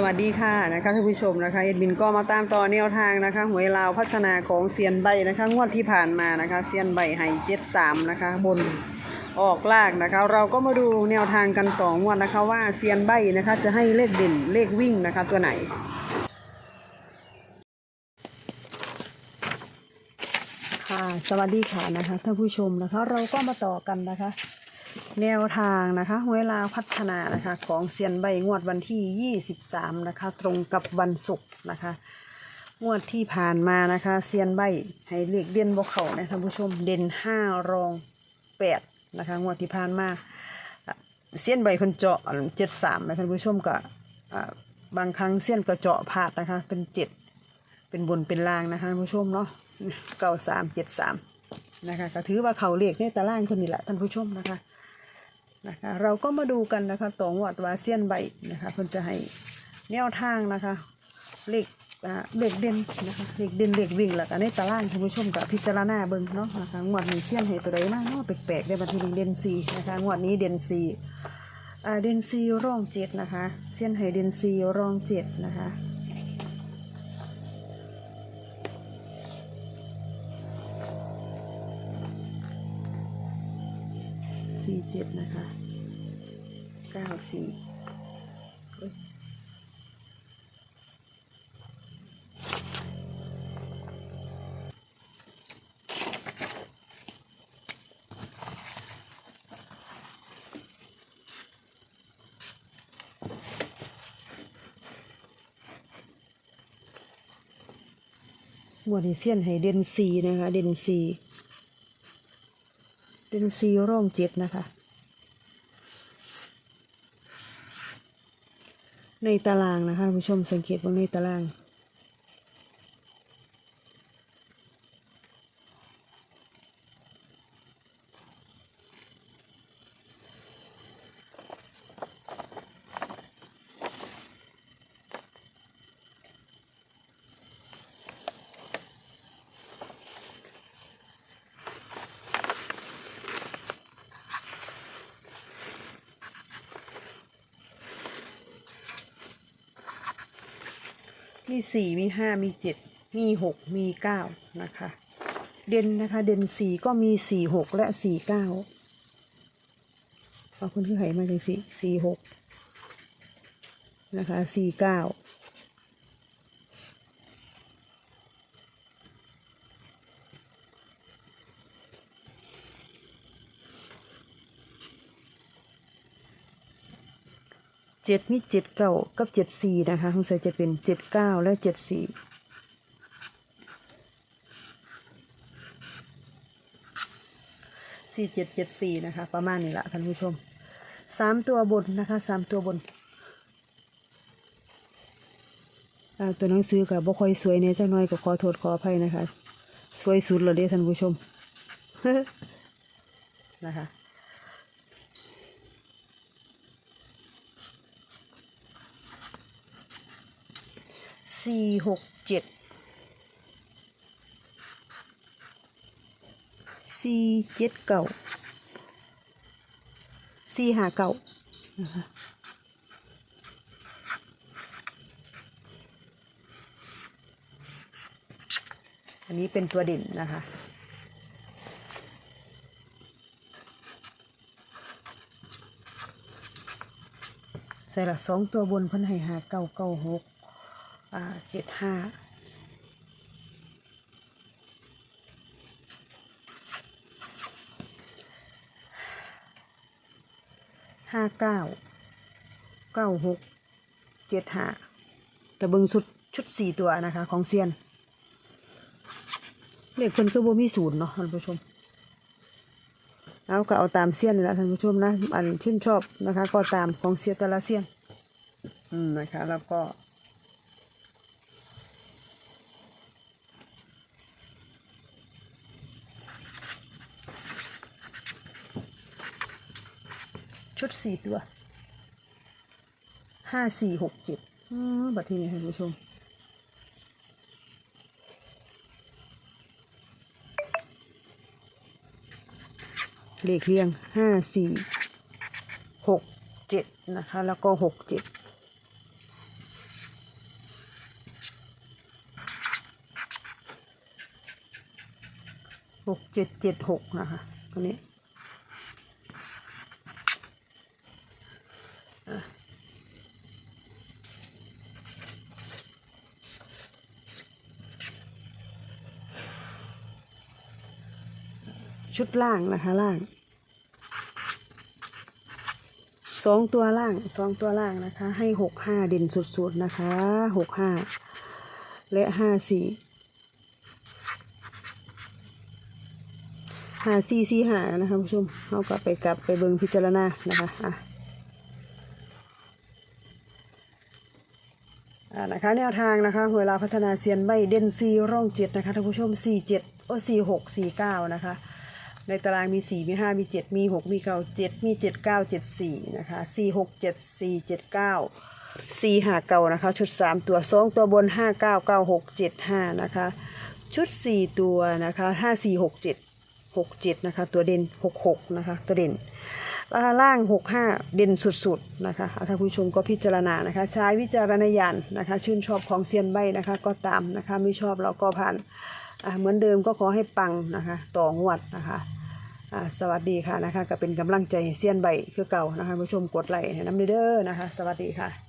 สวัสดีค่ะนะคะท่านผู้ชมนะคะเอ็ดบินก็มาตามต่อแนวทางนะคะหวยลาวพัฒนาของเซียนใบนะคะงวดที่ผ่านมานะคะเซียนใบให้เจ็ดสามนะคะบนออกลากนะคะ เราก็มาดูแนวทางกันต่องวดนะคะว่าเซียนใบนะคะจะให้เลขเด่นเลขวิ่งนะคะตัวไหนค่ะสวัสดีค่ะนะคะท่านผู้ชมนะคะ เราก็มาต่อกันนะคะ แนวทางนะคะหวลาพัฒนานะคะ ของเซียนใบงวดวันที่ 23 นะคะ ตรงกับวันศุกร์นะคะ งวดที่ผ่านมานะคะ เซียนใบให้เลขเด่นบกเขานะท่านผู้ชมเด่นห้ารองแปดนะคะ งวดที่ผ่านมาเซียนใบเพิ่นเจาะเจ็ดสามนะท่านผู้ชมก็บางครั้งเซียนก็เจาะพลาดนะคะ เป็นเจ็ดเป็นบนเป็นล่างนะคะท่านผู้ชมเนาะเก้าสามเจ็ดสามนะคะก็ถือว่าเขาเลขในตารางคนนี้แหละท่านผู้ชมนะคะ นะคะเราก็มาดูกันนะคะต่องวดวาเซียนใบนะคะเพิ่นจะให้แนวทางนะคะเลขอ่าเลขเด่นนะคะเลขเด่นเลขวิ่งแล้วก็ในตารางท่านผู้ชมกับพิจารณาเบิ่งเนาะนะคะงวดนี้เซียนให้ตัวใดมาเนาะแปลกๆได้บัดนี้เด่นสีนะคะงวดนี้เด่นสีเด่นสีรองเจ็ดนะคะเซียนให้เด่นสีรองเจ็ดนะคะ สี่เจ็ดนะคะเก้าสี่เอ้ยงวดนี้เซียนให้เด่นซีนะคะ เด่นซี เป็นซีร่งเจ็ดนะคะ ในตารางนะคะท่านผู้ชมสังเกตว่าในตาราง มีสี่มีห้ามีเจ็ดมีหกมีเก้านะคะ เด่นนะคะ เด่นสี่ก็มีสี่หกและสี่เก้าขอบคุณที่ไหมาเลยสี่สี่หกนะคะสี่เก้า เจ็ดมีเจ็ดเก้ากับเจ็ดสี่นะคะสงสัยจะเป็นเจ็ดเก้าและเจ็ดสี่สี่เจ็ดเจ็ดสี่นะคะ ประมาณนี้ละท่านผู้ชมสามตัวบนนะคะสามตัวบนตัวหนังสือกับบ่ค่อยสวยเนี่ยจังน้อยก็ขอโทษขออภัยนะคะ สวยสุดเลยเด้ท่านผู้ชมนะคะ สี่หกเจ็ดสี่เจ็ดเก้าสี่ห้าเก้านะคะอันนี้เป็นตัวเด่นนะคะใส่ละสองตัวบนพันให้หาเก้าเก้าหก เจ็ดห้าห้าเก้าเก้าหกเจ็ดห้าแต่เบิงสุดชุดสี่ตัวนะคะ ของเซียนเลขคนคือบ่มีศูนย์เนาะท่านผู้ชม เอาก็เอาตามเซียนนี่แหละท่านผู้ชมนะ อันชื่นชอบนะคะ ก็ตามของเซียนแต่ละเซียน อืมนะคะ แล้วก็ ชุดสี่ตัวห้าสี่หกเจ็ดบัดทีนี้คุณผู้ชมเลขเรียงห้าสี่หกเจ็ดนะคะ แล้วก็หกเจ็ดหกเจ็ดเจ็ดหกนะคะตัวนี้ ชุดล่างนะคะล่างสองตัวล่างสองตัวล่างนะคะ ให้หกห้าเด่นสุดๆนะคะหกห้าและห้าสี่ห้าสี่สี่ห้านะคะผู้ชมเอากลับไปกลับไปเบิ่งพิจารณานะคะอะอ่านะคะแนวทางนะคะเวลาพัฒนาเซียนใบเด่นซีร่องเจ็ดนะคะท่านผู้ชมสี่เจ็ดโอ้สี่หกสี่เก้านะคะ ในตารางมีสี่มีห้ามีเจ็ดมีหกมีเก้าเจ็ดมีเจ็ดเก้าเจ็ดสี่นะคะสี่หกเจ็ดสี่เจ็ดเก้าสี่ห้าเก้านะคะ ชุดสามตัวสองตัวบนห้าเก้าเก้าหกเจ็ดห้านะคะ ชุดสี่ตัวนะคะห้าสี่หกเจ็ดหกเจ็ดนะคะ ตัวเด่นหกหกนะคะ ตัวเด่นราคาล่างหกห้าเด่นสุดๆนะคะอะท่านผู้ชมก็พิจารณานะคะ ใช้วิจารณญาณนะคะ ชื่นชอบของเซียนใบนะคะ ก็ตามนะคะ ไม่ชอบเราก็ผ่านอะเหมือนเดิมก็ขอให้ปังนะคะ ต่องวดนะคะ สวัสดีค่ะนะคะก็เป็นกำลังใจเซียนใบคือเก่านะคะผู้ชมกดไลค์ให้น้ำเด้อนะคะ สวัสดีค่ะ